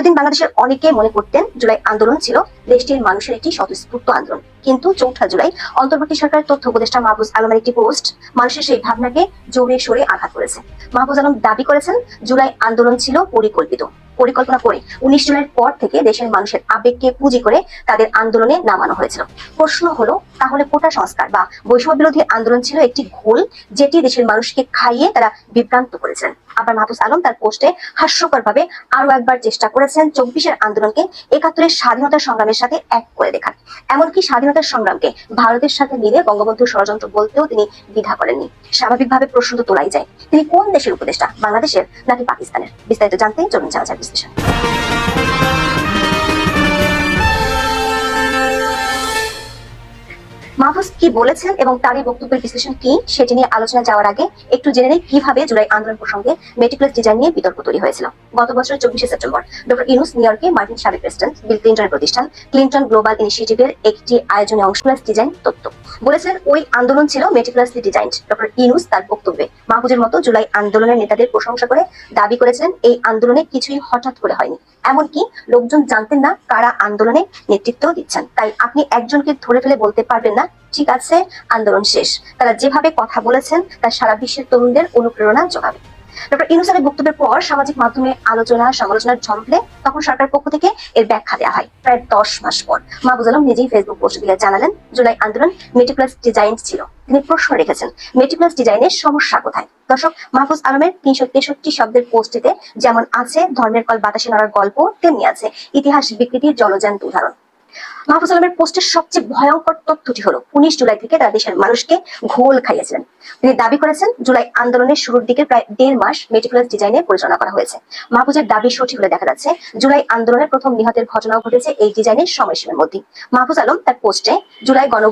এতদিন বাংলাদেশের অনেকে মনে করতেন জুলাই আন্দোলন ছিল দেশটির মানুষের একটি স্বতঃস্ফূর্ত আন্দোলন। কিন্তু চৌঠা জুলাই অন্তর্বর্তী সরকারের তথ্য উপদেষ্টা মাহবুজ আলমের একটি পোস্ট, মানুষের সেই ভাবনাকে জোরে সরে আঘাত করেছে। মাহবুজ আলম দাবি করেছেন, জুলাই আন্দোলন ছিল পরিকল্পিত। পরিকল্পনা করে উনিশ জুলাইয়ের পর থেকে দেশের মানুষের আবেগকে পুঁজি করে তাদের আন্দোলনে নামানো হয়েছিল। প্রশ্ন হলো, তাহলে কোটা সংস্কার বা বৈষম্য বিরোধী আন্দোলন ছিল একটি ঘোল যেটি দেশের মানুষকে খাইয়ে তারা বিভ্রান্ত করেছেন। আবার মাহফুজ আলম তার পোস্টে হাস্যকর ভাবে আরও একবার চেষ্টা করেছেন চব্বিশের আন্দোলনকে একাত্তরের স্বাধীনতা সংগ্রামের সাথে এক করে দেখান এমনকি স্বাধীনতার সংগ্রামকে ভারতের সাথে মিলে বঙ্গবন্ধু ষড়যন্ত্র বলতেও তিনি দ্বিধা করেননি। স্বাভাবিকভাবে প্রশ্ন তো তোলাই যায়, তিনি কোন দেশের উপদেষ্টা, বাংলাদেশের নাকি পাকিস্তানের? বিস্তারিত জানতেই চলুন যাওয়া যায় বিশ্লেষণ। মাহফুজ কি বলেছেন এবং তার এই বক্তব্যের বিশ্লেষণ কি, সেটি নিয়ে আলোচনা যাওয়ার আগে একটু জেনে নেই কীভাবে জুলাই আন্দোলন প্রসঙ্গে মেটিকুলাস ডিজাইন নিয়ে বিতর্ক তৈরি হয়েছিল। গত বছর চব্বিশে সেপ্টেম্বর, ডক্টর ইনুস নিউ ইয়র্কে মার্কিন সাবেক প্রেসিডেন্ট বিল ক্লিন্টনের প্রতিষ্ঠান ক্লিন্টন গ্লোবাল ইনিশিয়েটিভের একটি আয়োজনে অংশগ্লাস ডিজাইন তথ্য বলেছেন, ওই আন্দোলন ছিল মেটিকুলাসলি ডিজাইন ডক্টর ইনুস তার বক্তব্যে মাহফুজের মতো জুলাই আন্দোলনের নেতাদের প্রশংসা করে দাবি করেছেন এই আন্দোলনে কিছুই হঠাৎ করে হয়নি। এমনকি লোকজন জানতেন না কারা আন্দোলনে নেতৃত্ব দিচ্ছেন। তাই আপনি একজনকে ধরে ফেলে বলতে পারবেন না ঠিক আছে, আন্দোলন শেষ। তারা যেভাবে কথা বলেছেন, তা সারা বিশ্বের তরুণদের অনুপ্রেরণা যোগাবে। ডক্টর ইনুসারের বক্তব্যের পর সামাজিক মাধ্যমে আলোচনা সমালোচনার ঝম্পলে তখন সরকার পক্ষ থেকে এর ব্যাখ্যা দেওয়া হয়। প্রায় দশ মাস পর মাহবুজ আলম নিজেই ফেসবুক পোস্ট দিয়ে জানালেন, জুলাই আন্দোলন মেটিকুলাস ডিজাইন ছিল। তিনি প্রশ্ন রেখেছেন, মেটিকুলাস ডিজাইনের সমস্যা কোথায়? দর্শক মাহফুজ আলমের তিনশো তেষট্টি শব্দের পোস্টটিতে যেমন আছে, ধর্মের কল বাতাসে নড়ার গল্প তেমনি আছে, ইতিহাস বিকৃতির জলজান্ত উদাহরণ মাহফুজ আলমের পোস্টের সবচেয়ে ভয়ঙ্কর তথ্যটি হলো, উনিশ জুলাই থেকে তারা দেশের মানুষকে ঘোল খাইয়েছিলেন। তিনি দাবি করেছেন, জুলাই আন্দোলনের শুরুর দিকে প্রায় দেড় মাস মেটিকুলাস ডিজাইনে পরিচালনা করা হয়েছে। মাহফুজের দাবি সঠিক হলে দেখা যাচ্ছে, জুলাই আন্দোলনের প্রথম নিহতের ঘটনাও ঘটেছে এই ডিজাইনের সময়সীমার মধ্যে। মাহফুজ আলম তার পোস্টে জুলাই গণ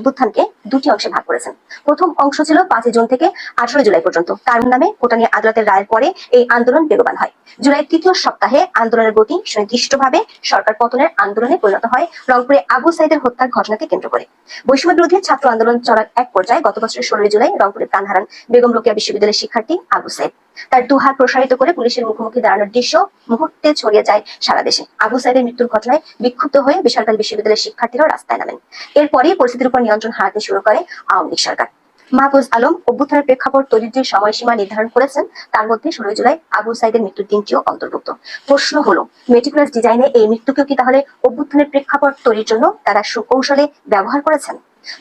দুটি অংশে ভাগ করেছেন। প্রথম অংশ ছিল পাঁচই জুন থেকে আঠারো জুলাই পর্যন্ত। তার নামে কোটানি আদালতের রায়ের পরে এই আন্দোলন বেগবান হয়। জুলাই তৃতীয় সপ্তাহে আন্দোলনের গতি সুনির্দিষ্টভাবে সরকার পতনের আন্দোলনে পরিণত হয়। রংপুরে আবু সাইদের হত্যার ঘটনাকে কেন্দ্র করে। বৈষম্য বিরোধী ছাত্র আন্দোলন চলার এক পর্যায়ে গত বছরের ষোলোই জুলাই রংপুরে প্রাণ হারান বেগম রোকেয়া বিশ্ববিদ্যালয়ের শিক্ষার্থী আবু সাইদ। তার দুহাত প্রসারিত করে পুলিশের মুখোমুখি দাঁড়ানোর দৃশ্য মুহূর্তে ছড়িয়ে যায় সারা দেশে। আবু সাইদের মৃত্যুর ঘটনায় বিক্ষুব্ধ হয়ে বেসরকারি বিশ্ববিদ্যালয়ের শিক্ষার্থীরাও রাস্তায় নামেন। এরপরেই পরিস্থিতির উপর নিয়ন্ত্রণ হারাতে শুরু করে আওয়ামী লীগ সরকার। মাহফুজ আলম অভ্যুত্থানের প্রেক্ষাপট তৈরির যে সময়সীমা নির্ধারণ করেছেন, তার মধ্যে ষোলোই জুলাই আবু সাইদের মৃত্যুর দিনটিও অন্তর্ভুক্ত। প্রশ্ন হলো মেটিকুলাস ডিজাইনে এই মৃত্যুকেও কি তাহলে অভ্যুত্থানের প্রেক্ষাপট তৈরির জন্য তারা সুকৌশলে ব্যবহার করেছেন?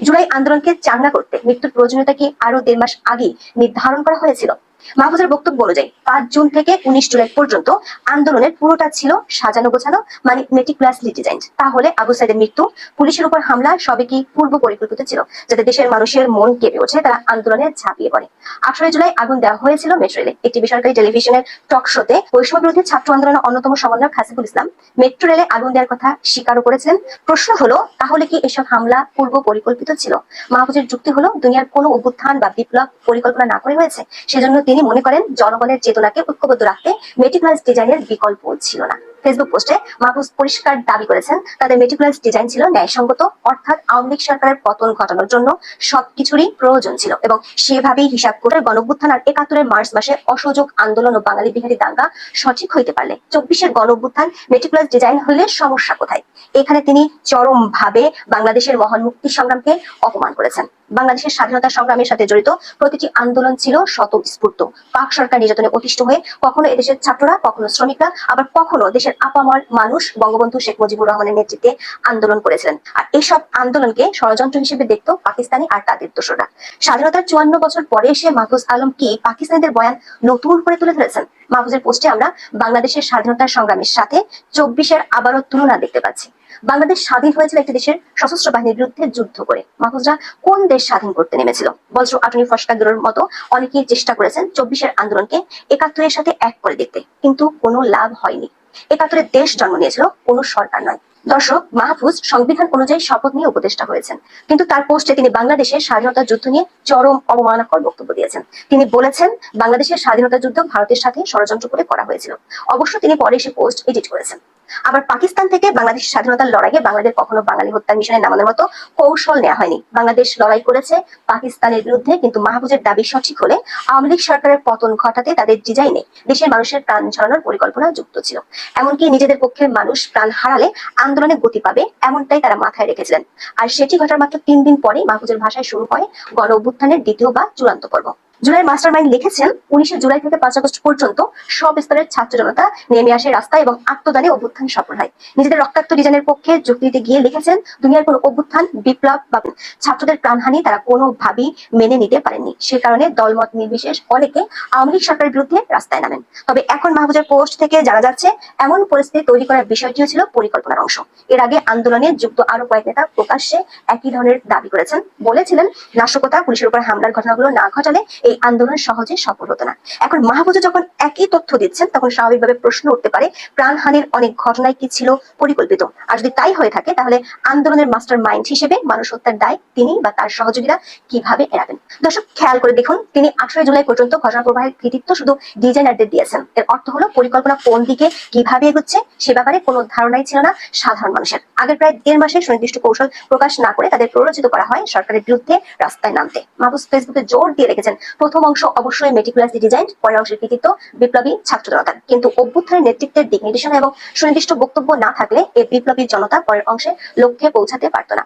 জুলাই আন্দোলনকে চাঙ্গা করতে মৃত্যুর প্রয়োজনীয়তা কি আরও দেড় মাস আগে নির্ধারণ করা হয়েছিল? মাহফুজের বক্তব্য অনুযায়ী পাঁচ জুন থেকে উনিশ জুলাই পর্যন্ত আন্দোলনের পুরোটা ছিল সাজানো গোছানো মানে মেটিকুলাসলি ডিজাইন তাহলে আবু সাইদের মৃত্যু, পুলিশের উপর হামলা সবে কি পূর্ব পরিকল্পিত ছিল? যাতে দেশের মানুষের মন কেঁপে ওঠে, তারা আন্দোলনে ঝাঁপিয়ে পড়ে। আঠারোই জুলাই আগুন দেওয়া হয়েছিল মেট্রো রেলে। একটি বেসরকারি টেলিভিশনের টক শোতে বৈষম্য বিরোধী ছাত্র আন্দোলনের অন্যতম সমন্বয়ক হাসিবুল ইসলাম মেট্রো রেলে আগুন দেওয়ার কথা স্বীকারও করেছিলেন। প্রশ্ন হলো, তাহলে কি এসব হামলা পূর্ব পরিকল্পিত ছিল? মাহফুজের যুক্তি হলো, দুনিয়ার কোনো অভ্যুত্থান বা বিপ্লব পরিকল্পনা না করে হয়েছে, সেজন্য তিনি মনে করেন জনগণের চেতনাকে ঐক্যবদ্ধ রাখতে মেটিকুলাস ডিজাইনের বিকল্প ছিল না। ফেসবুক পোস্টে মাহফুজ পরিষ্কার দাবি করেছেন, তাদের মেটিকুলাস ডিজাইন ছিল ন্যায়সঙ্গত, অর্থাৎ আওয়ামী সরকারের পতন ঘটানোর জন্য সবকিছুরই প্রয়োজন ছিল এবং সেভাবেই হিসাব করে গণঅভ্যুত্থান আর একাত্তরের মার্চ মাসে অসহযোগ আন্দোলন ও বাঙালি বিহারী দাঙ্গা সঠিক হইতে পারলে। চব্বিশের গণঅভ্যুত্থান মেটিকুলাস ডিজাইন হলে সমস্যা কোথায়? এখানে তিনি চরম ভাবে বাংলাদেশের মহান মুক্তি সংগ্রামকে অপমান করেছেন। বাংলাদেশের স্বাধীনতা সংগ্রামের সাথে জড়িত প্রতিটি আন্দোলন ছিল স্বতঃস্ফূর্ত। পাক সরকার নির্যাতনে অতিষ্ঠ হয়ে কখনো এদেশের ছাত্ররা, কখনো শ্রমিকরা, আবার কখনো দেশের আপামর মানুষ বঙ্গবন্ধু শেখ মুজিবুর রহমানের নেতৃত্বে আন্দোলন করেছিলেন। আর এসব আন্দোলনকে ষড়যন্ত্র হিসেবে দেখতো পাকিস্তানি আর তাদের দোষরা স্বাধীনতার চুয়ান্ন বছর পরে এসে মাহফুজ আলম কি পাকিস্তানিদের বয়ান নতুন করে তুলে ধরেছেন? মাহফুজের পোস্টে আমরা বাংলাদেশের স্বাধীনতা সংগ্রামের সাথে চব্বিশের আবারও তুলনা দেখতে পাচ্ছি। বাংলাদেশ স্বাধীন হয়েছিল একটি দেশের সশস্ত্র বাহিনীর বিরুদ্ধে যুদ্ধ করে। মাহফুজরা কোন দেশ স্বাধীন করতে নেমেছিল? বজ্র আটনি ফসকাগুলোর মতো অনেকেই চেষ্টা করেছেন চব্বিশের আন্দোলনকে একাত্তরের সাথে এক করে দেখতে। কিন্তু কোনো লাভ হয়নি। একাত্তরের দেশ জন্ম নিয়েছিল, কোনো সরকার নয়। দর্শক, মাহফুজ সংবিধান অনুযায়ী শপথ নিয়ে উপদেষ্টা হয়েছেন। কিন্তু তার পোস্টে তিনি বাংলাদেশের স্বাধীনতা যুদ্ধ নিয়ে চরম অবমাননাকর বক্তব্য দিয়েছেন। তিনি বলেছেন, বাংলাদেশের স্বাধীনতা যুদ্ধ ভারতের সাথে ষড়যন্ত্র করে করা হয়েছিল। অবশ্য তিনি পরে সে পোস্ট এডিট করেছেন। আবার পাকিস্তান থেকে বাংলাদেশ স্বাধীনতার লড়াইয়ে বাংলাদেশ কখনো বাঙালি হত্যা মিশনে নামানোর মতো কৌশল নেওয়া হয়নি। বাংলাদেশ লড়াই করেছে পাকিস্তানের বিরুদ্ধে, কিন্তু মাহফুজের দাবি সঠিক হলে আওয়ামী লীগ সরকারের পতন ঘটাতে তাদের ডিজাইনে দেশের মানুষের প্রাণ ঝরানোর পরিকল্পনা যুক্ত ছিল। এমনকি নিজেদের পক্ষের মানুষ প্রাণ হারালে আন্দোলনে গতি পাবে এমনটাই তারা মাথায় রেখেছিলেন। আর সেটি ঘটার মাত্র তিন দিন পরে মাহফুজের ভাষায় শুরু হয় গণ অভ্যুত্থানের দ্বিতীয় বা চূড়ান্ত পর্ব। জুলাই মাস্টার মাইন্ড লিখেছেন উনিশে জুলাই থেকে পাঁচ আগস্ট পর্যন্ত সব স্তরের ছাত্র জনতা নেমে আসে রাস্তায় এবং আত্মদানে অভ্যুত্থান সফল হয়। নিজেদের রক্তাক্ত ডিজাইনের পক্ষে যোগ দিতে গিয়ে লিখেছেন, দুনিয়ার কোনো অভ্যুত্থান, বিপ্লব বা ছাত্রদের প্রাণহানি তারা কোনোভাবেই মেনে নিতে পারেননি। সে কারণে দলমত নির্বিশেষ অনেকে আওয়ামী লীগ সরকারের বিরুদ্ধে রাস্তায় নামেন। তবে এখন মাহবুজের পোস্ট থেকে জানা যাচ্ছে, এমন পরিস্থিতি তৈরি করার বিষয়টিও ছিল পরিকল্পনার অংশ। এর আগে আন্দোলনে যুক্ত আরও কয়েক নেতা প্রকাশ্যে একই ধরনের দাবি করেছেন। বলেছিলেন, নাশকতা, পুলিশের উপর হামলার ঘটনাগুলো না ঘটালে এই আন্দোলন সহজে সফল হতো না। এখন মাহবুজা যখন একই তথ্য দিচ্ছেন, তখন স্বাভাবিকভাবে প্রশ্ন উঠতে পারে, প্রাণহানির অনেক ঘটনায় কি ছিল পরিকল্পিত? আর যদি তাই হয়ে থাকে, তাহলে আন্দোলনের মাস্টার মাইন্ড হিসেবে মানুষ হত্যার দায় তিনি বা তার সহযোগীরা কীভাবে এড়াবেন? দর্শক, খেয়াল করে দেখুন, তিনি আঠারোই জুলাই পর্যন্ত ঘটনা প্রবাহের কৃতিত্ব শুধু ডিজাইনারদের দিয়েছেন। এর অর্থ হলো, পরিকল্পনা কোন দিকে কীভাবে এগোচ্ছে, সে ব্যাপারে কোনো ধারণাই ছিল না সাধারণ মানুষের। আগের প্রায় দেড় মাসে সুনির্দিষ্ট কৌশল প্রকাশ না করে তাদের প্ররোচিত করা হয় সরকারের বিরুদ্ধে রাস্তায় নামতে। মাহবুজ ফেসবুকে জোর দিয়ে রেখেছেন প্রথম অংশ অবশ্যই মেটিকুলাসলি ডিজাইন, পরের অংশের কৃতিত্ব বিপ্লবী ছাত্র জনতার কিন্তু অভ্যুত্থানের নেতৃত্বের দিক নির্দেশনা এবং সুনির্দিষ্ট বক্তব্য না থাকলে এই বিপ্লবী জনতা পরের অংশে লক্ষ্যে পৌঁছাতে পারত না।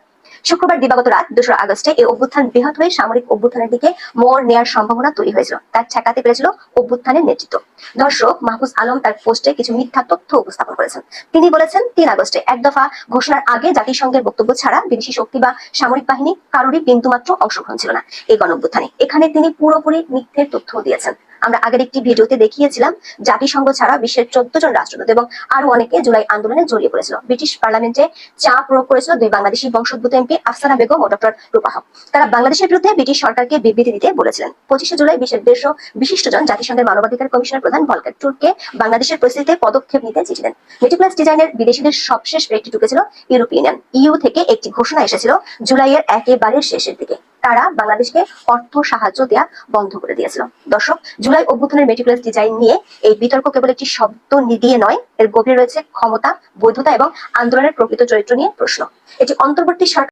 শুক্রবার দিবাগত রাত দোসরা আগস্টে এই অভ্যুত্থান বৃহৎ হয়ে সামরিক অভ্যুত্থানের দিকে মোড় নেওয়ার সম্ভাবনা তৈরি হয়েছিল। তার ঠেকাতে পেরেছিল অভ্যুত্থানের নেতৃত্ব। দর্শক মাহফুজ আলম তার পোস্টে কিছু মিথ্যা তথ্য উপস্থাপন করেছেন। তিনি বলেছেন, তিন আগস্টে এক দফা ঘোষণার আগে জাতিসংঘের বক্তব্য ছাড়া বিদেশি শক্তি বা সামরিক বাহিনী কারোরই বিন্দুমাত্র অংশগ্রহণ ছিল না। এই গণ অভ্যুত্থানে এখানে তিনি পুরোপুরি মিথ্যের তথ্য দিয়েছেন। আমরা আগের একটি ভিডিওতে দেখিয়েছিলাম, জাতিসংঘ ছাড়া বিশ্বের চোদ্দ জন রাষ্ট্রদূত এবং আরও অনেকে জুলাই আন্দোলনে জড়িয়ে পড়েছিল। ব্রিটিশ পার্লামেন্টে চাপ প্রয়োগ করেছিল দুই বাংলাদেশি বংশোদ্ভূত এমপি আফসানা বেগম ও ডক্টর রূপা হক। তারা বাংলাদেশের বিরুদ্ধে ব্রিটিশ সরকারকে বিবৃতি দিতে বলেছিলেন। পঁচিশে জুলাই বিশ্বের দেড়শো বিশিষ্টজন জাতিসংঘের মানবাধিকার কমিশনের প্রধান ভলকার টুরকে বাংলাদেশের পরিস্থিতিতে পদক্ষেপ নিতে চিঠি দেন। মেটিকুলাস ডিজাইনের বিদেশিদের সবশেষ একটি ঢুকেছিল ইউরোপিয়ান ইউ থেকে একটি ঘোষণা এসেছিল জুলাইয়ের একেবারে শেষের দিকে। তারা বাংলাদেশকে অর্থ সাহায্য দেয়া বন্ধ করে দিয়েছিল। দর্শক, জুলাই অভ্যুত্থানের মেটিকুলাস ডিজাইন নিয়ে এই বিতর্ক কেবল একটি শব্দ দিয়ে নয়, এর গভীর রয়েছে ক্ষমতা, বৈধতা এবং আন্দোলনের প্রকৃত চরিত্র নিয়ে প্রশ্ন। এটি অন্তর্বর্তী সরকার